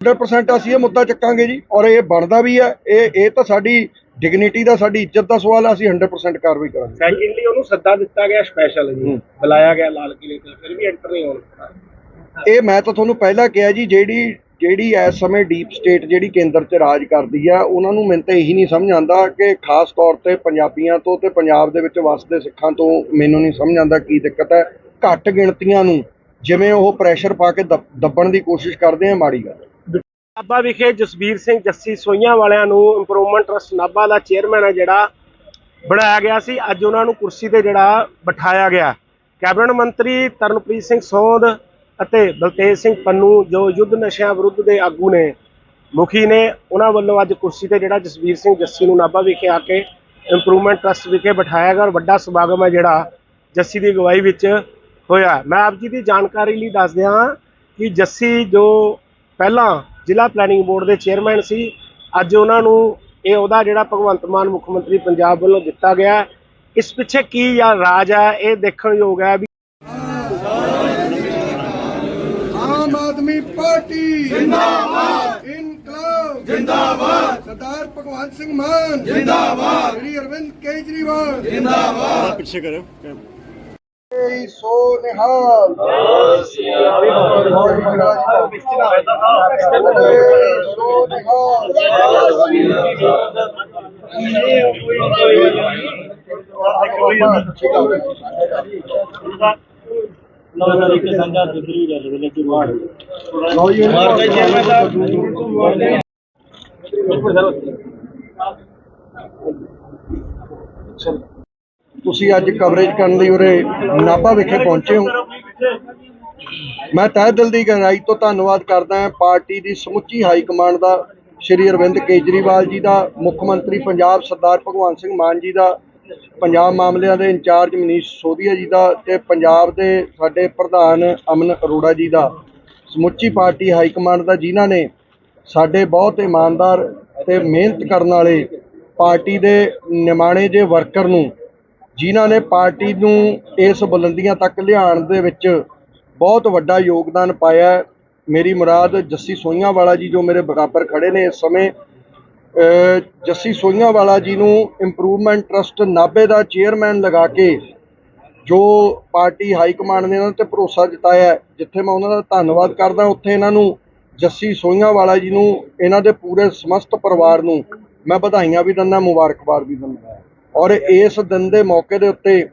100% ਅਸੀਂ ਇਹ ਮੁੱਦਾ ਚੱਕਾਂਗੇ ਜੀ ਔਰ ਇਹ ਬਣਦਾ ਵੀ ਹੈ ਇਹ ਇਹ ਤਾਂ ਸਾਡੀ ਡਿਗਨਿਟੀ ਦਾ ਸਾਡੀ ਇੱਜ਼ਤ ਦਾ ਸਵਾਲ ਹੈ ਅਸੀਂ 100% ਕਾਰਵਾਈ ਕਰਾਂਗੇ ਸੈਕਿੰਡਲੀ ਉਹਨੂੰ ਸੱਦਾ ਦਿੱਤਾ ਗਿਆ ਸਪੈਸ਼ਲ ਜੀ। ਬੁਲਾਇਆ ਗਿਆ ਲਾਲ ਕਿਲੇ ਤੇ ਫਿਰ ਵੀ ਐਂਟਰ ਨਹੀਂ ਹੋਣ ਦਿੱਤਾ ਇਹ ਮੈਂ ਤਾਂ ਤੁਹਾਨੂੰ ਪਹਿਲਾਂ ਕਿਹਾ ਜੀ ਜਿਹੜੀ ਜਿਹੜੀ ਇਸ ਸਮੇਂ ਡੀਪ ਸਟੇਟ ਜਿਹੜੀ ਕੇਂਦਰ 'ਚ ਰਾਜ ਕਰਦੀ ਆ ਉਹਨਾਂ ਨੂੰ ਮੈਨੂੰ ਤਾਂ ਇਹੀ ਨਹੀਂ ਸਮਝ ਆਉਂਦਾ ਕਿ ਖਾਸ ਤੌਰ ਤੇ ਪੰਜਾਬੀਆਂ ਤੋਂ ਤੇ ਪੰਜਾਬ ਦੇ ਵਿੱਚ ਵਸਦੇ ਸਿੱਖਾਂ ਤੋਂ ਮੈਨੂੰ ਨਹੀਂ ਸਮਝ ਆਉਂਦਾ ਕੀ ਦਿੱਕਤ ਹੈ ਘੱਟ ਗਿਣਤੀਆਂ ਨੂੰ ਜਿਵੇਂ ਉਹ ਪ੍ਰੈਸ਼ਰ ਪਾ ਕੇ ਦੱਬ- ਦੱਬਣ ਦੀ ਕੋਸ਼ਿਸ਼ ਕਰਦੇ ਆ ਮਾੜੀ ਗੱਲ। ਨਾਭਾ ਵਿਖੇ ਜਸਬੀਰ ਸਿੰਘ ਜੱਸੀ ਸੋਈਆਂ ਵਾਲਿਆਂ ਨੂੰ ਇੰਪਰੂਵਮੈਂਟ ਟਰਸਟ ਨਾਭਾ ਦਾ ਚੇਅਰਮੈਨ ਹੈ ਜਿਹੜਾ, ਬਣਾਇਆ ਗਿਆ ਸੀ। ਅੱਜ ਉਹਨਾਂ ਨੂੰ ਕੁਰਸੀ ਤੇ ਜਿਹੜਾ ਬਿਠਾਇਆ ਗਿਆ। ਕੈਬਨਿਟ ਮੰਤਰੀ ਤਰਨਪ੍ਰੀਤ ਸਿੰਘ ਸੋਧ ਅਤੇ ਬਲਤੇਜ ਸਿੰਘ ਪੰਨੂ, ਜੋ ਯੁੱਧ ਨਸ਼ਿਆਂ ਵਿਰੁੱਧ ਦੇ ਆਗੂ ਨੇ, ਮੁਖੀ ਨੇ ਉਹਨਾਂ ਵੱਲੋਂ ਅੱਜ ਕੁਰਸੀ ਤੇ ਜਿਹੜਾ ਜਸਬੀਰ ਸਿੰਘ ਜੱਸੀ ਨੂੰ ਨਾਭਾ ਵਿਖੇ ਆ ਕੇ ਇੰਪਰੂਵਮੈਂਟ ਟਰਸਟ ਵਿਖੇ ਬਿਠਾਇਆ ਗਿਆ ਔਰ ਵੱਡਾ ਸਮਾਗਮ ਹੈ ਜਿਹੜਾ ਜੱਸੀ ਦੀ ਅਗਵਾਈ ਵਿੱਚ ਹੋਇਆ। ਮੈਂ ਆਪ ਜੀ ਦੀ ਜਾਣਕਾਰੀ ਲਈ ਦੱਸ ਦਿਆਂ ਕਿ ਜੱਸੀ ਜੋ ਪਹਿਲਾਂ ਜ਼ਿਲ੍ਹਾ ਪਲੈਨਿੰਗ ਬੋਰਡ ਦੇ ਚੇਅਰਮੈਨ ਸੀ। ਅੱਜ ਉਹਨਾਂ ਨੂੰ ਇਹ ਉਹਦਾ ਜਿਹੜਾ ਭਗਵੰਤ ਮਾਨ ਮੁੱਖ ਮੰਤਰੀ ਪੰਜਾਬ ਵੱਲੋਂ ਦਿੱਤਾ ਗਿਆ। ਇਸ ਪਿੱਛੇ ਕੀ ਜਾਂ ਰਾਜ ਹੈ ਇਹ ਦੇਖਣ ਯੋਗ ਹੈ ਵੀ ਆਮ ਆਦਮੀ ਪਾਰਟੀ ਜਿੰਦਾਬਾਦ। ਇਨਕਲਾਬ ਜਿੰਦਾਬਾਦ। ਸਰਦਾਰ ਭਗਵੰਤ ਸਿੰਘ ਮਾਨ ਜਿੰਦਾਬਾਦ। ਸ਼੍ਰੀ ਅਰਵਿੰਦ ਕੇਜਰੀਵਾਲ ਜਿੰਦਾਬਾਦ। ਪਿੱਛੇ ਕਰੋ। ਸੋ ਨਿਹਾਲ। ਤੁਸੀਂ ਅੱਜ ਕਵਰੇਜ ਕਰਨ ਲਈ ਉਰੇ ਨਾਭਾ ਵਿਖੇ ਪਹੁੰਚੇ ਹੋ। ਮੈਂ ਤਹਿ ਦਿਲ ਦੀ ਗਹਿਰਾਈ ਤੋਂ ਧੰਨਵਾਦ ਕਰਦਾ ਹਾਂ ਪਾਰਟੀ ਦੀ ਸਮੁੱਚੀ ਹਾਈ ਕਮਾਂਡ ਦਾ, ਸ਼੍ਰੀ ਅਰਵਿੰਦ ਕੇਜਰੀਵਾਲ ਜੀ ਦਾ, ਮੁੱਖ ਮੰਤਰੀ ਪੰਜਾਬ ਸਰਦਾਰ ਭਗਵੰਤ ਸਿੰਘ ਮਾਨ ਜੀ ਦਾ, ਪੰਜਾਬ ਮਾਮਲਿਆਂ ਦੇ ਇੰਚਾਰਜ ਮਨੀਸ਼ ਸੋਧੀਆ ਜੀ ਦਾ ਤੇ ਪੰਜਾਬ ਦੇ ਸਾਡੇ ਪ੍ਰਧਾਨ ਅਮਨ ਅਰੋੜਾ ਜੀ ਦਾ। ਸਮੁੱਚੀ ਪਾਰਟੀ ਹਾਈ ਕਮਾਂਡ ਦਾ ਜਿਨ੍ਹਾਂ ਨੇ ਸਾਡੇ ਬਹੁਤ ਇਮਾਨਦਾਰ ਤੇ ਮਿਹਨਤ ਕਰਨ ਵਾਲੇ ਪਾਰਟੀ ਦੇ ਨਿਮਾਣੇ ਜੇ ਵਰਕਰ ਨੂੰ, ਜਿਨ੍ਹਾਂ ਨੇ ਪਾਰਟੀ ਨੂੰ ਇਸ ਬੁਲੰਦੀਆਂ ਤੱਕ ਲਿਆਉਣ ਦੇ ਵਿੱਚ ਬਹੁਤ ਵੱਡਾ ਯੋਗਦਾਨ ਪਾਇਆ ਮੇਰੀ ਮੁਰਾਦ ਜੱਸੀ ਸੋਈਆਂ ਵਾਲਾ ਜੀ ਜੋ ਮੇਰੇ ਬਰਾਬਰ ਖੜੇ ਨੇ ਇਸ ਸਮੇਂ। ਜੱਸੀ ਸੋਈਆਂ ਵਾਲਾ ਜੀ ਨੂੰ ਇੰਪਰੂਵਮੈਂਟ ਟਰਸਟ ਨਾਭੇ ਦਾ ਚੇਅਰਮੈਨ ਲਗਾ ਕੇ ਜੋ ਪਾਰਟੀ ਹਾਈ ਕਮਾਂਡ ਨੇ ਇਹਨਾਂ ਤੇ ਭਰੋਸਾ ਜਤਾਇਆ ਜਿੱਥੇ ਮੈਂ ਉਹਨਾਂ ਦਾ ਧੰਨਵਾਦ ਕਰਦਾ, ਉੱਥੇ ਇਹਨਾਂ ਨੂੰ ਜੱਸੀ ਸੋਈਆਂ ਵਾਲਾ ਜੀ ਨੂੰ, ਇਹਨਾਂ ਦੇ ਪੂਰੇ ਸਮਸਤ ਪਰਿਵਾਰ ਨੂੰ ਮੈਂ ਵਧਾਈਆਂ ਵੀ ਦਿੰਦਾ, ਮੁਬਾਰਕਬਾਦ ਵੀ ਦਿੰਦਾ। ਔਰ ਇਸ ਦਿਨ ਦੇ ਮੌਕੇ ਦੇ ਉੱਤੇ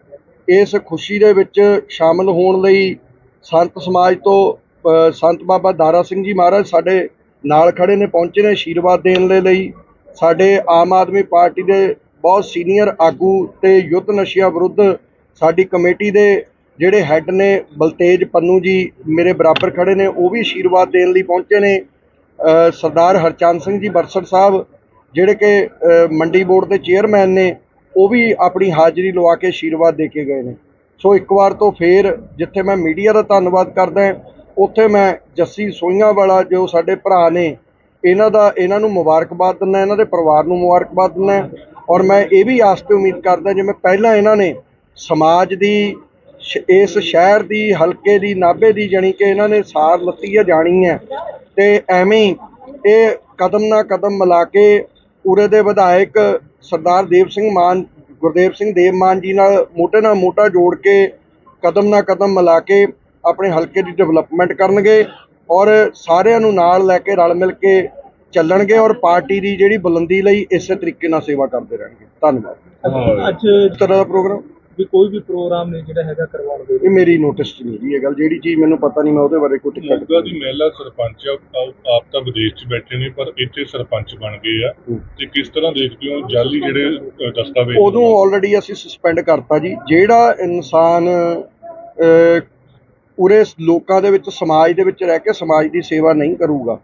ਇਸ ਖੁਸ਼ੀ ਦੇ ਵਿੱਚ ਸ਼ਾਮਲ ਹੋਣ ਲਈ ਸੰਤ ਸਮਾਜ ਤੋਂ ਸੰਤ ਬਾਬਾ ਦਾਰਾ ਸਿੰਘ ਜੀ ਮਹਾਰਾਜ ਸਾਡੇ ਨਾਲ ਖੜੇ ਨੇ, ਪਹੁੰਚੇ ਨੇ ਆਸ਼ੀਰਵਾਦ ਦੇਣ ਦੇ ਲਈ। ਸਾਡੇ ਆਮ ਆਦਮੀ ਪਾਰਟੀ ਦੇ ਬਹੁਤ ਸੀਨੀਅਰ ਆਗੂ ਤੇ ਯੁੱਧ ਨਸ਼ਿਆਂ ਵਿਰੁੱਧ ਸਾਡੀ ਕਮੇਟੀ ਦੇ ਜਿਹੜੇ ਹੈੱਡ ਨੇ, ਬਲਤੇਜ ਪੰਨੂ ਜੀ ਮੇਰੇ ਬਰਾਬਰ ਖੜੇ ਨੇ, ਉਹ ਵੀ ਆਸ਼ੀਰਵਾਦ ਦੇਣ ਲਈ ਪਹੁੰਚੇ ਨੇ। ਸਰਦਾਰ ਹਰਚੰਦ ਸਿੰਘ ਜੀ ਬਰਸੜ ਸਾਹਿਬ, ਜਿਹੜੇ ਕਿ ਮੰਡੀ ਬੋਰਡ ਦੇ ਚੇਅਰਮੈਨ ਨੇ, ਉਹ ਵੀ ਆਪਣੀ ਹਾਜ਼ਰੀ ਲਵਾ ਕੇ ਆਸ਼ੀਰਵਾਦ ਦੇ ਕੇ ਗਏ ਨੇ। ਸੋ ਇੱਕ ਵਾਰ ਤੋਂ ਫੇਰ ਜਿੱਥੇ ਮੈਂ ਮੀਡੀਆ ਦਾ ਧੰਨਵਾਦ ਕਰਦਾ ਉੱਥੇ ਮੈਂ ਜੱਸੀ ਸੋਈਆਂ ਵਾਲਾ ਜੋ ਸਾਡੇ ਭਰਾ ਨੇ, ਇਹਨਾਂ ਦਾ, ਇਹਨਾਂ ਨੂੰ ਮੁਬਾਰਕਬਾਦ ਦਿੰਦਾ, ਇਹਨਾਂ ਦੇ ਪਰਿਵਾਰ ਨੂੰ ਮੁਬਾਰਕਬਾਦ ਦਿੰਦਾ ਔਰ ਮੈਂ ਇਹ ਵੀ ਆਸ ਤੇ ਉਮੀਦ ਕਰਦਾ ਜਿਵੇਂ ਪਹਿਲਾਂ ਇਹਨਾਂ ਨੇ ਸਮਾਜ ਦੀ, ਸ਼- ਇਸ ਸ਼ਹਿਰ ਦੀ, ਹਲਕੇ ਦੀ, ਨਾਭੇ ਦੀ ਜਾਣੀ ਕਿ ਇਹਨਾਂ ਨੇ ਸਾਰ ਲੱਤੀ ਹੈ, ਜਾਣੀ ਹੈ, ਤੇ ਐਵੇਂ ਇਹ ਕਦਮ ਨਾ ਕਦਮ ਮਿਲਾ ਕੇ ਉਰੇ ਦੇ ਵਿਧਾਇਕ ਸਰਦਾਰ ਦੇਵ ਸਿੰਘ ਮਾਨ ਗੁਰਦੇਵ ਸਿੰਘ ਦੇਵ ਮਾਨ ਜੀ ਨਾਲ ਮੋਢੇ ਨਾਲ ਮੋਢਾ ਜੋੜ ਕੇ ਕਦਮ ਨਾ ਕਦਮ ਮਿਲਾ ਕੇ ਆਪਣੇ ਹਲਕੇ ਦੀ ਡਿਵੈਲਪਮੈਂਟ ਕਰਨਗੇ ਔਰ ਸਾਰਿਆਂ ਨੂੰ ਨਾਲ ਲੈ ਕੇ ਰਲ ਮਿਲ ਕੇ ਚੱਲਣਗੇ ਔਰ ਪਾਰਟੀ ਦੀ ਜਿਹੜੀ ਬੁਲੰਦੀ ਲਈ ਇਸੇ ਤਰੀਕੇ ਨਾਲ ਸੇਵਾ ਕਰਦੇ ਰਹਿਣਗੇ। ਧੰਨਵਾਦ। ਅੱਜ ਇਸ ਤਰ੍ਹਾਂ ਦਾ ਪ੍ਰੋਗਰਾਮ? ਵੀ ਕੋਈ ਵੀ ਪ੍ਰੋਗਰਾਮ ਨਹੀਂ ਜਿਹੜਾ ਹੈਗਾ ਕਰਵਾਉਣ ਦੇ ਇਹ ਮੇਰੀ ਨੋਟਿਸ 'ਚ ਨਹੀਂ ਜੀ ਇਹ ਗੱਲ। ਜਿਹੜੀ ਚੀਜ਼ ਮੈਨੂੰ ਪਤਾ ਨਹੀਂ ਮੈਂ ਉਹਦੇ ਬਾਰੇ ਕੋਈ ਟਿੱਕਾ ਮੋਗਾ ਦੀ ਮਹਿਲਾ ਸਰਪੰਚ ਆ ਆਪ- ਆਪ ਤਾਂ ਵਿਦੇਸ਼ 'ਚ ਬੈਠੇ ਨੇ ਪਰ ਇੱਥੇ ਸਰਪੰਚ ਬਣ ਗਏ ਆ। ਹੂੰ। ਤੇ ਕਿਸ ਤਰ੍ਹਾਂ ਦੇਖਦੇ ਹੋ ਜਾਲੀ ਜਿਹੜੇ ਅ, ਦਸਤਾਵੇਜ਼ ਉਦੋਂ ਆਲਰੇਡੀ ਅਸੀਂ ਸਸਪੈਂਡ ਕਰਤਾ ਜੀ। ਜਿਹੜਾ ਇਨਸਾਨ ਅਹ, ਉਰੇ ਲੋਕਾਂ ਦੇ ਵਿੱਚ ਸਮਾਜ ਦੇ ਵਿੱਚ ਰਹਿ ਕੇ ਸਮਾਜ ਦੀ ਸੇਵਾ ਨਹੀਂ ਕਰੂਗਾ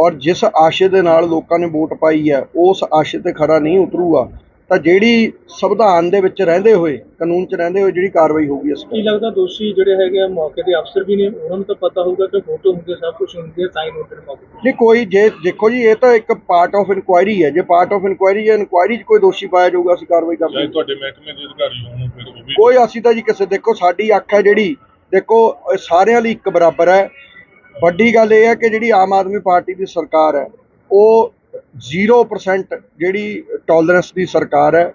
ਔਰ ਜਿਸ ਆਸ਼ੇ ਦੇ ਨਾਲ ਲੋਕਾਂ ਨੇ ਵੋਟ ਪਾਈ ਹੈ ਉਸ ਆਸ਼ੇ ਤੇ ਖਰਾ ਨਹੀਂ ਉਤਰੂਗਾ ਤਾਂ ਜਿਹੜੀ ਸੰਵਿਧਾਨ ਦੇ ਵਿੱਚ ਰਹਿੰਦੇ ਹੋਏ ਕਾਨੂੰਨ 'ਚ ਰਹਿੰਦੇ ਹੋਏ ਜਿਹੜੀ ਕਾਰਵਾਈ ਹੋਊਗੀ ਅਸੀਂ ਕੀ ਲੱਗਦਾ ਦੋਸ਼ੀ ਜਿਹੜੇ ਹੈਗੇ ਆ ਮੌਕੇ ਦੇ ਅਫਸਰ ਵੀ ਨੇ ਉਹਨਾਂ ਨੂੰ ਤਾਂ ਪਤਾ ਹੋਊਗਾ ਕਿ ਫੋਟੋ ਹੁੰਦੀ ਹੈ ਸਭ ਕੁਝ ਹੁੰਦੀ ਹੈ ਸਾਈਨ ਹੁੰਦੇ ਨੇ ਮੌਕੇ ਤੇ ਨਹੀਂ ਕੋਈ ਜੇ ਦੇਖੋ ਜੀ ਇਹ ਤਾਂ ਇੱਕ ਪਾਰਟ ਆਫ ਇਨਕੁਆਇਰੀ ਹੈ। ਜੇ ਪਾਰਟ ਆਫ ਇਨਕੁਆਇਰੀ ਹੈ ਇਨਕੁਆਇਰੀ 'ਚ ਕੋਈ ਦੋਸ਼ੀ ਪਾਇਆ ਜਾਊਗਾ ਅਸੀਂ ਕਾਰਵਾਈ ਚਾਹੇ ਕਰਾਂਗੇ ਤੁਹਾਡੇ ਮਹਿਕਮੇ ਦੇ ਅਧਿਕਾਰੀ ਹੋਣ ਫਿਰ ਉਹ ਵੀ ਕੋਈ ਅਸੀਂ ਤਾਂ ਜੀ ਕਿਸੇ ਦੇਖੋ ਸਾਡੀ ਅੱਖ ਹੈ ਜਿਹੜੀ ਦੇਖੋ ਇਹ ਸਾਰਿਆਂ ਲਈ ਇੱਕ ਬਰਾਬਰ ਹੈ। ਵੱਡੀ ਗੱਲ ਇਹ ਹੈ ਕਿ ਜਿਹੜੀ ਆਮ ਆਦਮੀ ਪਾਰਟੀ ਦੀ ਸਰਕਾਰ ਹੈ ਉਹ 0% ਜਿਹੜੀ ਟੋਲਰੈਂਸ ਦੀ ਸਰਕਾਰ ਹੈ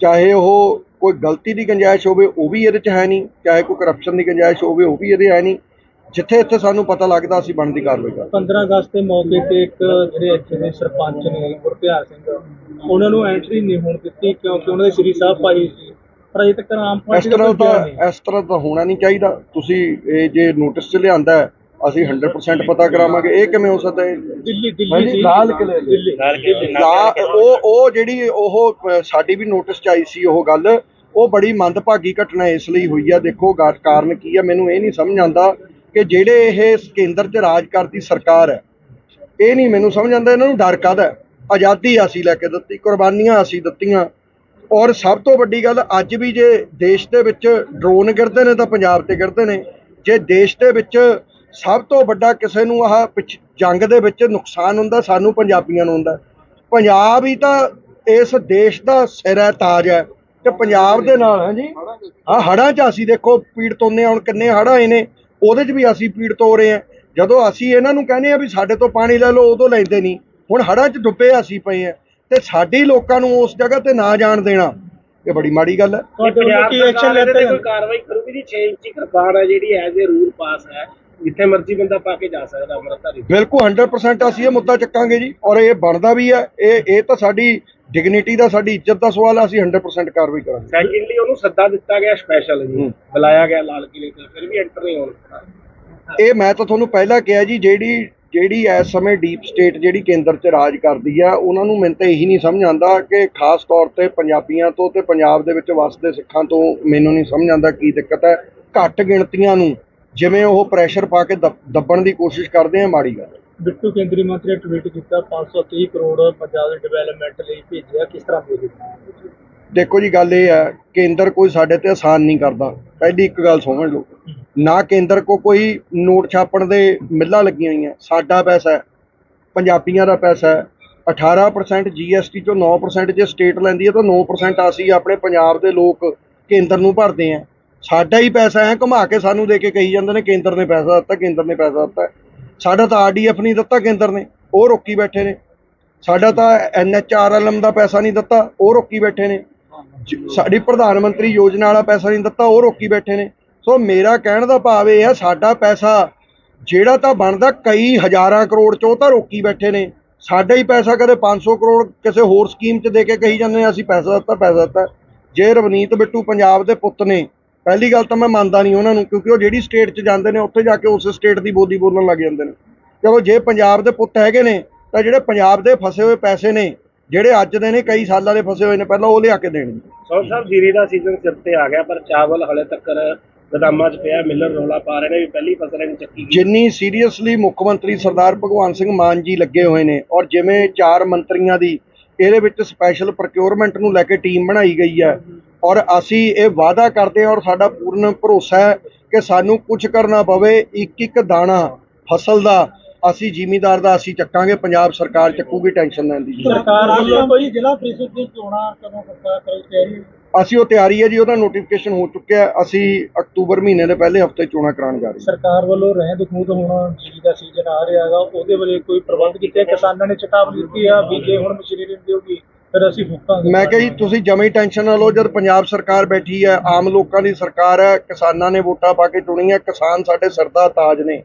ਚਾਹੇ ਉਹ ਕੋਈ ਗਲਤੀ ਦੀ ਗੁੰਜਾਇਸ਼ ਹੋਵੇ ਉਹ ਵੀ ਇਹਦੇ 'ਚ ਹੈ ਨਹੀਂ ਚਾਹੇ ਕੋਈ ਕਰਪਸ਼ਨ ਦੀ ਗੁੰਜਾਇਸ਼ ਹੋਵੇ ਉਹ ਵੀ ਇਹਦੇ ਹੈ ਨਹੀਂ। ਜਿੱਥੇ ਇੱਥੇ ਸਾਨੂੰ ਪਤਾ ਲੱਗਦਾ ਅਸੀਂ ਬਣਦੀ ਕਾਰਵਾਈ ਕਰਦੇ 15 ਅਗਸਤ ਦੇ ਮੌਕੇ ਤੇ ਇੱਕ ਜਿਹੜੇ ਇੱਥੇ ਦੇ ਸਰਪੰਚ ਨੇ ਗੁਰਪਿਆਰ ਸਿੰਘ ਉਹਨਾਂ ਨੂੰ ਐਂਟਰੀ ਨਹੀਂ ਹੋਣ ਦਿੱਤੀ ਕਿਉਂਕਿ ਉਹਨਾਂ ਦੇ ਸ੍ਰੀ ਸਾਹਿਬ ਪਾਈ ਸੀ। ਪਰ ਅਜੇ ਤੱਕ ਆਮ ਇਸ ਪਾਰਟੀ ਦਾ ਤਰ੍ਹਾਂ ਤਾਂ। ਇਸ ਤਰ੍ਹਾਂ ਤਾਂ ਹੋਣਾ ਨਹੀਂ ਚਾਹੀਦਾ। ਤੁਸੀਂ ਇਹ ਜੇ ਨੋਟਿਸ 'ਚ ਲਿਆਂਦਾ ਹੈ, ਅਸੀਂ 100% ਪਤਾ ਕਰਾਵਾਂਗੇ ਇਹ ਕਿਵੇਂ ਹੋ ਸਕਦਾ ਹੈ? ਦਿੱਲੀ ਦਿੱਲੀ ਲਾਲ ਕਿਲ੍ਹੇ ਦੇ। ਦਿੱਲੀ ਉਹ ਉਹ ਜਿਹੜੀ ਉਹ ਸਾਡੀ ਵੀ ਨੋਟਿਸ ਚ ਆਈ ਸੀ ਉਹ ਗੱਲ ਉਹ ਬੜੀ ਮੰਦਭਾਗੀ ਘਟਨਾ ਇਸ ਲਈ ਹੋਈ ਆ। ਦੇਖੋ ਕਾਰਨ ਕੀ ਆ ਮੈਨੂੰ ਇਹ ਨਹੀਂ ਸਮਝ ਆਉਂਦਾ ਕਿ ਜਿਹੜੇ ਇਹ ਕੇਂਦਰ 'ਚ ਰਾਜ ਕਰਦੀ ਸਰਕਾਰ ਹੈ ਇਹ ਨਹੀਂ ਮੈਨੂੰ ਸਮਝ ਆਉਂਦਾ ਇਹਨਾਂ ਨੂੰ ਡਰ ਕਾਹਦਾ ਹੈ? ਆਜ਼ਾਦੀ ਅਸੀਂ ਲੈ ਕੇ ਦਿੱਤੀ ਕੁਰਬਾਨੀਆਂ ਅਸੀਂ ਦਿੱਤੀਆਂ। ਔਰ ਸਭ ਤੋਂ ਵੱਡੀ ਗੱਲ ਅੱਜ ਵੀ ਜੇ ਦੇਸ਼ ਦੇ ਵਿੱਚ ਡਰੋਨ ਗਿਰਦੇ ਨੇ ਤਾਂ ਪੰਜਾਬ ਤੇ ਗਿਰਦੇ ਨੇ। ਜੇ ਦੇਸ਼ ਦੇ ਵਿੱਚ ਸਭ ਤੋਂ ਵੱਡਾ ਕਿਸੇ ਨੂੰ ਆਹ ਪਿੱਛ- ਜੰਗ ਦੇ ਵਿੱਚ ਨੁਕਸਾਨ ਹੁੰਦਾ ਸਾਨੂੰ ਪੰਜਾਬੀਆਂ ਨੂੰ ਹੁੰਦਾ। ਪੰਜਾਬ ਹੀ ਤਾਂ ਇਸ ਦੇਸ਼ ਦਾ ਸਿਰ ਹੈ ਤਾਜ ਹੈ। ਤੇ ਪੰਜਾਬ ਦੇ ਨਾਲ ਹੈ ਜੀ ਆ ਹੜਾਂ 'ਚ ਅਸੀਂ ਦੇਖੋ ਪੀੜਤ ਹੁੰਦੇ ਹਾਂ ਹੁਣ ਕਿੰਨੇ ਹੜ੍ਹ ਆਏ ਨੇ ਉਹਦੇ 'ਚ ਵੀ ਅਸੀਂ ਪੀੜਤ ਹੋ ਰਹੇ ਹਾਂ। ਜਦੋਂ ਅਸੀਂ ਇਹਨਾਂ ਨੂੰ ਕਹਿੰਦੇ ਆ ਵੀ ਸਾਡੇ ਤੋਂ ਪਾਣੀ ਲੈ ਲਓ ਉਦੋਂ ਲੈਂਦੇ ਨਹੀਂ। ਹੁਣ ਹੜਾਂ 'ਚ ਡੁੱਬੇ ਅਸੀਂ ਪਏ ਆ ਤੇ ਸਾਡੀ ਲੋਕਾਂ ਨੂੰ ਉਸ ਜਗ੍ਹਾ ਤੇ ਨਾ ਜਾਣ ਦੇਣਾ ਇਹ ਬੜੀ ਮਾੜੀ ਗੱਲ ਹੈ। ਤੁਹਾਡੇ ਵੱਲੋਂ ਕੀ ਐਕਸ਼ਨ ਲੈਤੇ ਕੋਈ ਕਾਰਵਾਈ ਕਰੂਗੀ ਜੀ? 6 ਇੰਚੀ ਕਿਰਪਾਨ ਹੈ ਜਿਹੜੀ ਐਜ਼ ਏ ਰੂਲ ਪਾਸ ਹੈ। ਜਿੱਥੇ ਮਰਜ਼ੀ ਬੰਦਾ ਪਾ ਕੇ ਜਾ ਸਕਦਾ ਅੰਮ੍ਰਿਤਧਾਰੀ ਬਿਲਕੁਲ 100% ਅਸੀਂ ਇਹ ਮੁੱਦਾ ਚੱਕਾਂਗੇ ਜੀ ਔਰ ਇਹ ਬਣਦਾ ਵੀ ਹੈ ਇਹ ਇਹ ਤਾਂ ਸਾਡੀ ਡਿਗਨਿਟੀ ਦਾ ਸਾਡੀ ਇੱਜ਼ਤ ਦਾ ਸਵਾਲ ਹੈ ਅਸੀਂ 100% ਕਾਰਵਾਈ ਕਰਾਂਗੇ। ਸੈਕਿੰਡਲੀ ਉਹਨੂੰ ਸੱਦਾ ਦਿੱਤਾ ਗਿਆ ਸਪੈਸ਼ਲ ਜੀ। ਬੁਲਾਇਆ ਗਿਆ ਲਾਲ ਕਿਲੇ ਤੇ ਫਿਰ ਵੀ ਐਂਟਰ ਨਹੀਂ ਹੋਣ ਇਹ ਮੈਂ ਤਾਂ ਤੁਹਾਨੂੰ ਪਹਿਲਾਂ ਕਿਹਾ ਜੀ ਜਿਹੜੀ ਜਿਹੜੀ ਇਸ ਸਮੇਂ ਡੀਪ ਸਟੇਟ ਜਿਹੜੀ ਕੇਂਦਰ 'ਚ ਰਾਜ ਕਰਦੀ ਆ ਉਹਨਾਂ ਨੂੰ ਮੈਨੂੰ ਤਾਂ ਇਹੀ ਨਹੀਂ ਸਮਝ ਆਉਂਦਾ ਕਿ ਖਾਸ ਤੌਰ ਤੇ ਪੰਜਾਬੀਆਂ ਤੋਂ ਤੇ ਪੰਜਾਬ ਦੇ ਵਿੱਚ ਵਸਦੇ ਸਿੱਖਾਂ ਤੋਂ ਮੈਨੂੰ ਨਹੀਂ ਸਮਝ ਆਉਂਦਾ ਕੀ ਦਿੱਕਤ ਹੈ। ਘੱਟ ਗਿਣਤੀਆਂ ਨੂੰ ਜਿਵੇਂ ਉਹ ਪ੍ਰੈਸ਼ਰ ਪਾ ਕੇ ਦੱਬ- ਦੱਬਣ ਦੀ ਕੋਸ਼ਿਸ਼ ਕਰਦੇ ਆ ਮਾੜੀ ਗੱਲ। ਹੈ। ਬਿੱਟੂ ਕੇਂਦਰੀ ਮੰਤਰੀ ਨੇ ਟਵੀਟ ਕੀਤਾ 530 ਕਰੋੜ ਪੰਜਾਬ ਦੇ ਡਿਵੈਲਪਮੈਂਟ ਲਈ ਭੇਜਿਆ ਕਿਸ ਤਰ੍ਹਾਂ ਭੇਜਿਆ ਦੇਖੋ ਜੀ ਗੱਲ ਇਹ ਹੈ ਕੇਂਦਰ ਕੋਈ ਸਾਡੇ ਤੇ ਆਸਾਨ ਨਹੀਂ ਕਰਦਾ। ਪਹਿਲੀ ਇੱਕ ਗੱਲ ਸਮਝ ਲਓ। ਨਾ ਕੇਂਦਰ ਕੋ ਕੋਈ ਨੋਟ ਛਾਪਣ ਦੇ ਮਿੱਲਾਂ ਲੱਗੀਆਂ ਹੋਈਆਂ। ਸਾਡਾ ਪੈਸਾ ਹੈ ਪੰਜਾਬੀਆਂ ਦਾ ਪੈਸਾ ਹੈ। 18% ਜੀਐਸਟੀ ਚੋਂ 9% ਜੇ ਸਟੇਟ ਲੈਂਦੀ ਹੈ ਤਾਂ 9% ਅਸੀਂ ਆਪਣੇ ਪੰਜਾਬ ਦੇ ਲੋਕ ਕੇਂਦਰ ਨੂੰ ਭਰਦੇ ਆ ਸਾਡਾ ਹੀ ਪੈਸਾ ਹੈ ਘੁਮਾ ਕੇ ਸਾਨੂੰ ਦੇ ਕੇ ਕਹੀ ਜਾਂਦੇ ਨੇ, ਕੇਂਦਰ ਨੇ ਪੈਸਾ ਦਿੱਤਾ, ਕੇਂਦਰ ਨੇ ਪੈਸਾ ਦਿੱਤਾ। ਸਾਡਾ ਤਾਂ ਆਰਡੀਐਫ ਨਹੀਂ ਦਿੱਤਾ ਕੇਂਦਰ ਨੇ, ਉਹ ਰੋਕੀ ਬੈਠੇ ਨੇ। ਸਾਡਾ ਤਾਂ ਐਨਐਚਆਰਐਲਐਮ ਦਾ ਪੈਸਾ ਨਹੀਂ ਦਿੱਤਾ, ਉਹ ਰੋਕੀ ਬੈਠੇ ਨੇ। ਸਾਡੀ ਪ੍ਰਧਾਨ ਮੰਤਰੀ ਯੋਜਨਾ ਵਾਲਾ ਪੈਸਾ ਨਹੀਂ ਦਿੱਤਾ, ਉਹ ਰੋਕੀ ਬੈਠੇ ਨੇ। ਸੋ ਮੇਰਾ ਕਹਿਣ ਦਾ ਭਾਵ ਇਹ ਹੈ, ਸਾਡਾ ਪੈਸਾ ਜਿਹੜਾ ਤਾਂ ਬਣਦਾ ਕਈ ਹਜ਼ਾਰਾਂ ਕਰੋੜ ਚ, ਉਹ ਤਾਂ ਰੋਕੀ ਬੈਠੇ ਨੇ। ਸਾਡਾ ਹੀ ਪੈਸਾ ਕਦੇ 500 ਕਰੋੜ ਕਿਸੇ ਹੋਰ ਸਕੀਮ 'ਚ ਦੇ ਕੇ ਕਹੀ ਜਾਂਦੇ ਨੇ, ਅਸੀਂ ਪੈਸਾ ਦਿੱਤਾ ਪੈਸਾ ਦਿੱਤਾ। ਜੇ ਰਵਨੀਤ ਬਿੱਟੂ ਪੰਜਾਬ ਦੇ ਪੁੱਤ ਨੇ ਪਹਿਲੀ ਗੱਲ ਤਾਂ ਮੈਂ ਮੰਨਦਾ ਨਹੀਂ ਉਹਨਾਂ ਨੂੰ ਕਿਉਂਕਿ ਉਹ ਜਿਹੜੀ ਸਟੇਟ 'ਚ ਜਾਂਦੇ ਨੇ ਉੱਥੇ ਜਾ ਕੇ ਉਸ ਸਟੇਟ ਦੀ ਬੋਲੀ ਬੋਲਣ ਲੱਗ ਜਾਂਦੇ ਨੇ। ਚਲੋ ਜੇ ਪੰਜਾਬ ਦੇ ਪੁੱਤ ਹੈਗੇ ਨੇ ਤਾਂ ਜਿਹੜੇ ਪੰਜਾਬ ਦੇ ਫਸੇ ਹੋਏ ਪੈਸੇ ਨੇ ਜਿਹੜੇ ਅੱਜ ਦੇ ਨੇ ਕਈ ਸਾਲਾਂ ਦੇ ਫਸੇ ਹੋਏ ਨੇ ਪਹਿਲਾਂ ਉਹ ਲਿਆ ਕੇ ਦੇਣਗੇ। ਸੌ ਸਾਹਿਬ ਜੀਰੀ ਦਾ ਸੀਜ਼ਨ ਸਿਰ ਤੇ ਆ ਗਿਆ ਪਰ ਚਾਵਲ ਹਲੇ ਤੱਕ ਗਦਾਮਾਂ 'ਚ ਪਿਆ ਮਿਲਰ ਰੌਲਾ ਪਾ ਰਹੇ ਨੇ ਵੀ ਪਹਿਲੀ ਫਸਲ ਨਹੀਂ ਚੱਕੀ ਗਈ ਜਿੰਨੀ ਸੀਰੀਅਸਲੀ ਮੁੱਖ ਮੰਤਰੀ ਸਰਦਾਰ ਭਗਵੰਤ ਸਿੰਘ ਮਾਨ ਜੀ ਲੱਗੇ ਹੋਏ ਨੇ ਔਰ ਜਿਵੇਂ ਚਾਰ ਮੰਤਰੀਆਂ ਦੀ ਇਹਦੇ ਵਿੱਚ ਸਪੈਸ਼ਲ ਪ੍ਰੋਕਿਉਰਮੈਂਟ ਨੂੰ ਲੈ ਕੇ ਟੀਮ ਬਣਾਈ ਗਈ ਹੈ ਔਰ ਅਸੀਂ ਇਹ ਵਾਅਦਾ ਕਰਦੇ ਹਾਂ ਔਰ ਸਾਡਾ ਪੂਰਨ ਭਰੋਸਾ ਹੈ ਕਿ ਸਾਨੂੰ ਕੁਝ ਕਰਨਾ ਪਵੇ ਇੱਕ ਇੱਕ ਦਾਣਾ ਫਸਲ ਦਾ ਅਸੀਂ ਜ਼ਿਮੀਦਾਰ ਦਾ ਅਸੀਂ ਚੱਕਾਂਗੇ ਪੰਜਾਬ ਸਰਕਾਰ ਚੱਕੂਗੀ ਟੈਨਸ਼ਨ ਲੈਣ ਦੀ ਸਰਕਾਰ ਵੱਲੋਂ ਕੋਈ ਜ਼ਿਲ੍ਹਾ ਪ੍ਰੀਸ਼ਦ ਦੀ ਚੋਣਾਂ ਕਦੋਂ ਕਰਦਾ ਕਰੀ ਤਿਆਰੀ ਅਸੀਂ ਉਹ ਤਿਆਰੀ ਹੈ ਜੀ ਉਹਦਾ ਨੋਟੀਫਿਕੇਸ਼ਨ ਹੋ ਚੁੱਕਿਆ। ਅਸੀਂ ਅਕਤੂਬਰ ਮਹੀਨੇ ਦੇ ਪਹਿਲੇ ਹਫ਼ਤੇ ਚੋਣਾਂ ਕਰਾਉਣ ਜਾ ਰਹੇ ਹਾਂ। ਸਰਕਾਰ ਵੱਲੋਂ ਰਹਿੰਦ ਖੂੰਦ ਹੁਣ ਜੀਰੀ ਦਾ ਸੀਜ਼ਨ ਆ ਰਿਹਾ ਹੈਗਾ ਉਹਦੇ ਵੱਲੇ ਕੋਈ ਪ੍ਰਬੰਧ ਕੀਤੇ? ਕਿਸਾਨਾਂ ਨੇ ਚੇਤਾਵਨੀ ਦਿੱਤੀ ਆ ਵੀ ਜੇ ਹੁਣ ਮਸ਼ੀਨਰੀ ਨਹੀਂ ਦਿਓਗੀ ਫਿਰ ਅਸੀਂ ਫੂਕਾਂਗੇ ਮੈਂ ਕਿਹਾ ਜੀ ਤੁਸੀਂ ਜਮੀ ਟੈਨਸ਼ਨ ਨਾ ਲਓ ਜਦ ਪੰਜਾਬ ਸਰਕਾਰ ਬੈਠੀ ਹੈ ਆਮ ਲੋਕਾਂ ਦੀ ਸਰਕਾਰ ਹੈ ਕਿਸਾਨਾਂ ਨੇ ਵੋਟਾਂ ਪਾ ਕੇ ਚੁਣੀ ਹੈ ਕਿਸਾਨ ਸਾਡੇ ਸਿਰ ਦਾ ਤਾਜ ਨੇ।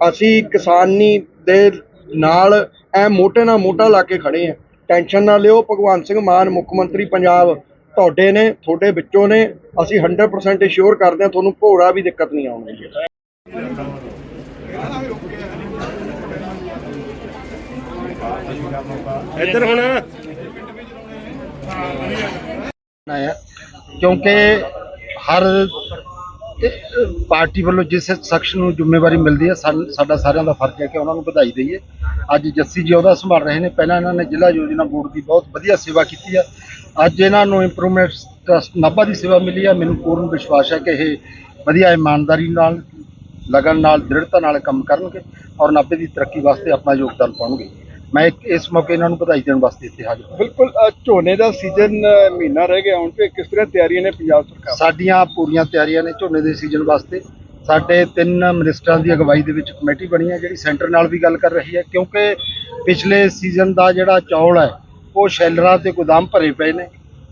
ਅਸੀਂ ਕਿਸਾਨੀ ਦੇ ਨਾਲ ਐ ਮੋਢੇ ਨਾਲ ਮੋਢਾ ਲਾ ਕੇ ਖੜੇ ਆ ਟੈਨਸ਼ਨ ਨਾ ਲਿਓ ਭਗਵੰਤ ਸਿੰਘ ਮਾਨ ਮੁੱਖ ਮੰਤਰੀ ਪੰਜਾਬ ਤੁਹਾਡੇ ਨੇ ਤੁਹਾਡੇ ਵਿੱਚੋਂ ਨੇ। ਅਸੀਂ 100% ਅਸ਼ੋਰ ਕਰਦੇ ਹਾਂ ਤੁਹਾਨੂੰ ਭੋਰਾ ਵੀ ਦਿੱਕਤ ਨਹੀਂ ਆਉਣੀ ਇੱਧਰ ਹੁਣ। ਹੈ ਕਿਉਂਕਿ ਹਰ ਪਾਰਟੀ ਵੱਲੋਂ ਜਿਸ ਸ਼ਖਸ ਨੂੰ ਜ਼ਿੰਮੇਵਾਰੀ ਮਿਲਦੀ ਹੈ, ਸਾਨ- ਸਾਡਾ ਸਾਰਿਆਂ ਦਾ ਫਰਜ਼ ਹੈ ਕਿ ਉਹਨਾਂ ਨੂੰ ਵਧਾਈ ਦਈਏ। ਅੱਜ ਜੱਸੀ ਜੀ ਉਹਦਾ ਸੰਭਾਲ ਰਹੇ ਨੇ। ਪਹਿਲਾਂ ਇਹਨਾਂ ਨੇ ਜ਼ਿਲ੍ਹਾ ਯੋਜਨਾ ਬੋਰਡ ਦੀ ਬਹੁਤ ਵਧੀਆ ਸੇਵਾ ਕੀਤੀ ਹੈ ਅੱਜ ਇਹਨਾਂ ਨੂੰ ਇੰਪਰੂਵਮੈਂਟ ਟਰਸਟ ਨਾਭਾ ਦੀ ਸੇਵਾ ਮਿਲੀ ਹੈ ਮੈਨੂੰ ਪੂਰਨ ਵਿਸ਼ਵਾਸ ਹੈ ਕਿ ਇਹ ਵਧੀਆ ਇਮਾਨਦਾਰੀ ਨਾਲ, ਲਗਨ ਨਾਲ, ਦ੍ਰਿੜਤਾ ਨਾਲ ਕੰਮ ਕਰਨਗੇ ਔਰ ਨਾਭੇ ਦੀ ਤਰੱਕੀ ਵਾਸਤੇ ਆਪਣਾ ਯੋਗਦਾਨ ਪਾਉਣਗੇ। ਮੈਂ ਇਸ ਮੌਕੇ ਇਹਨਾਂ ਨੂੰ ਵਧਾਈ ਦੇਣ ਵਾਸਤੇ ਇੱਥੇ ਹਾਜ਼ਰ ਹਾਂ। ਬਿਲਕੁਲ ਝੋਨੇ ਦਾ ਸੀਜ਼ਨ ਮਹੀਨਾ ਰਹਿ ਗਿਆ ਹੁਣ ਤੇ ਕਿਸ ਤਰ੍ਹਾਂ ਤਿਆਰੀਆਂ ਨੇ ਪੰਜਾਬ ਸਰਕਾਰ? ਸਾਡੀਆਂ ਪੂਰੀਆਂ ਤਿਆਰੀਆਂ ਨੇ ਝੋਨੇ ਦੇ ਸੀਜ਼ਨ ਵਾਸਤੇ। ਸਾਡੇ ਤਿੰਨ ਮਿਨਿਸਟਰਾਂ ਦੀ ਅਗਵਾਈ ਦੇ ਵਿੱਚ ਕਮੇਟੀ ਬਣੀ ਹੈ ਜਿਹੜੀ ਸੈਂਟਰ ਨਾਲ ਵੀ ਗੱਲ ਕਰ ਰਹੀ ਹੈ ਕਿਉਂਕਿ ਪਿਛਲੇ ਸੀਜ਼ਨ ਦਾ ਜਿਹੜਾ ਚੌਲ ਹੈ ਉਹ ਸ਼ੈਲਰਾਂ ਤੇ ਗੋਦਾਮ ਭਰੇ ਪਏ ਨੇ।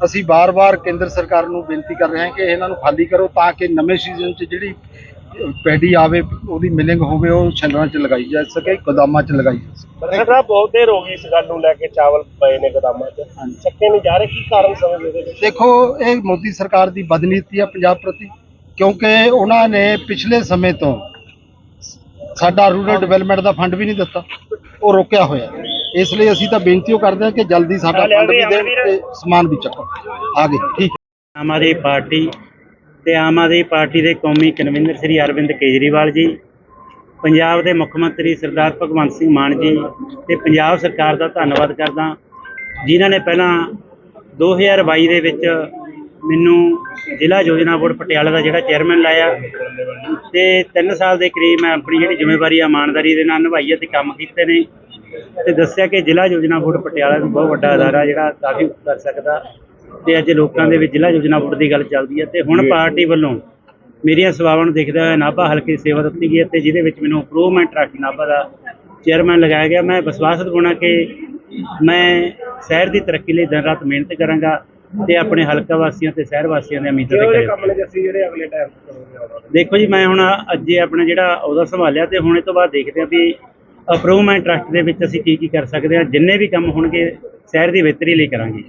ਅਸੀਂ ਬਾਰ-ਬਾਰ ਕੇਂਦਰ ਸਰਕਾਰ ਨੂੰ ਬੇਨਤੀ ਕਰ ਰਹੇ ਹਾਂ ਕਿ ਇਹਨਾਂ ਨੂੰ ਖਾਲੀ ਕਰੋ ਤਾਂ ਕਿ ਨਵੇਂ ਸੀਜ਼ਨ 'ਚ ਜਿਹੜੀ ਪੈਡੀ ਆਵੇ ਉਹਦੀ ਮਿਲਿੰਗ ਹੋਵੇ ਉਹ ਸ਼ੈਲਰਾਂ 'ਚ ਲਗਾਈ ਜਾ ਸਕੇ ਗੋਦਾਮਾਂ 'ਚ ਲਗਾਈ ਜਾ ਸਕੇ। ਬਰਖਾ ਸਾਹਿਬ ਬਹੁਤ ਦੇਰ ਹੋ ਗਈ ਇਸ ਗੱਲ ਨੂੰ ਲੈ ਕੇ ਚਾਵਲ ਪਏ ਨੇ ਗੋਦਾਮਾਂ 'ਚ। ਚੱਕੇ ਨਹੀਂ ਜਾ ਰਹੇ ਕੀ ਕਾਰਨ ਸਮਝਦੇ ਦੇਖੋ ਇਹ ਮੋਦੀ ਸਰਕਾਰ ਦੀ ਬਦਨੀਤੀ ਹੈ ਪੰਜਾਬ ਪ੍ਰਤੀ ਕਿਉਂਕਿ ਉਹਨਾਂ ਨੇ ਪਿਛਲੇ ਸਮੇਂ ਤੋਂ ਸਾਡਾ ਰੂਰਲ ਡਿਵੈਲਪਮੈਂਟ ਦਾ ਫੰਡ ਵੀ ਨਹੀਂ ਦਿੱਤਾ ਉਹ ਰੋਕਿਆ ਹੋਇਆ। ਇਸ ਲਈ ਅਸੀਂ ਤਾਂ ਬੇਨਤੀ ਉਹ ਕਰਦੇ ਹਾਂ ਕਿ ਜਲਦੀ ਸਾਡਾ ਫੰਡ ਵੀ ਦੇਣ ਤੇ ਸਮਾਨ ਵੀ ਚੱਕੋ। ਆਗੇ ਠੀਕ। ਆਮ ਆਦਮੀ ਪਾਰਟੀ ਤੇ ਆਮ ਆਦਮੀ ਪਾਰਟੀ ਦੇ ਕੌਮੀ ਕਨਵੀਨਰ ਸ੍ਰੀ ਅਰਵਿੰਦ ਕੇਜਰੀਵਾਲ ਜੀ, ਪੰਜਾਬ ਦੇ ਮੁੱਖ ਮੰਤਰੀ ਸਰਦਾਰ ਭਗਵੰਤ ਸਿੰਘ ਮਾਨ ਜੀ ਤੇ ਪੰਜਾਬ ਸਰਕਾਰ ਦਾ ਧੰਨਵਾਦ ਕਰਦਾ। ਜਿਨ੍ਹਾਂ ਨੇ ਪਹਿਲਾਂ 2022 ਦੇ ਵਿੱਚ ਮੈਨੂੰ ਜ਼ਿਲ੍ਹਾ ਯੋਜਨਾ ਬੋਰਡ ਪਟਿਆਲਾ ਦਾ ਜਿਹੜਾ ਚੇਅਰਮੈਨ ਲਾਇਆ ਤੇ 3 ਸਾਲ ਦੇ ਕਰੀਬ ਮੈਂ ਆਪਣੀ ਜਿਹੜੀ ਜ਼ਿੰਮੇਵਾਰੀ ਆ, ਇਮਾਨਦਾਰੀ ਦੇ ਨਾਲ ਨਿਭਾਈ ਹੈ ਤੇ ਕੰਮ ਕੀਤੇ ਨੇ। ਤੇ ਦੱਸਿਆ ਕਿ ਜ਼ਿਲ੍ਹਾ ਯੋਜਨਾ ਬੋਰਡ ਪਟਿਆਲਾ ਨੂੰ ਬਹੁਤ ਵੱਡਾ ਅਦਾਰਾ ਜਿਹੜਾ ਕਾਫੀ ਕਰ ਸਕਦਾ। ਤੇ ਅੱਜ ਲੋਕਾਂ ਦੇ ਵਿੱਚ ਜ਼ਿਲ੍ਹਾ ਯੋਜਨਾ ਬੋਰਡ ਦੀ ਗੱਲ ਚੱਲਦੀ ਹੈ ਤੇ ਹੁਣ ਪਾਰਟੀ ਵੱਲੋਂ ਮੇਰੀਆਂ ਸੇਵਾਵਾਂ ਨੂੰ ਦੇਖਦੇ ਹੋਏ ਨਾਭਾ ਹਲਕੇ ਸੇਵਾ ਦਿੱਤੀ ਗਈ ਤੇ ਜਿਹਦੇ ਵਿੱਚ ਮੈਨੂੰ ਇੰਪਰੂਵਮੈਂਟ ਟਰੱਕ ਨਾਭਾ ਦਾ ਚੇਅਰਮੈਨ ਲਗਾਇਆ ਗਿਆ। ਮੈਂ ਵਿਸ਼ਵਾਸ ਦਿਵਾਉਣਾ ਕਿ ਮੈਂ ਸ਼ਹਿਰ ਦੀ ਤਰੱਕੀ ਲਈ ਦਿਨ ਰਾਤ ਮਿਹਨਤ ਕਰਾਂਗਾ ਤੇ ਆਪਣੇ ਹਲਕਾ ਵਾਸੀਆਂ ਤੇ ਸ਼ਹਿਰ ਵਾਸੀਆਂ ਦੇ ਉਮੀਦਾਂ ਤੇ ਇਹੋ ਜਿਹੇ ਕਰਾਂਗਾ ਕੰਮ ਨੇ ਜੱਸੀ ਜਿਹੜੇ ਅਗਲੇ ਟਾਈਮ 'ਚ ਕਰੋਗੇ ਆਉਣ ਵਾਲੇ ਦੇਖੋ ਜੀ ਮੈਂ ਹੁਣ ਅੱਜ ਆਪਣਾ ਜਿਹੜਾ ਉਹਦਾ ਸੰਭਾਲਿਆ ਤੇ ਹੁਣ ਇਹ ਤੋਂ ਬਾਅਦ ਦੇਖਦੇ ਹਾਂ ਵੀ ਅਪਰੂਵਮੈਂਟ ਟਰਸਟ ਦੇ ਵਿੱਚ ਅਸੀਂ ਕੀ ਕੀ ਕਰ ਸਕਦੇ ਹਾਂ। ਜਿੰਨੇ ਵੀ ਕੰਮ ਹੋਣਗੇ ਸ਼ਹਿਰ ਦੀ ਬਿਹਤਰੀ ਲਈ ਕਰਾਂਗੇ।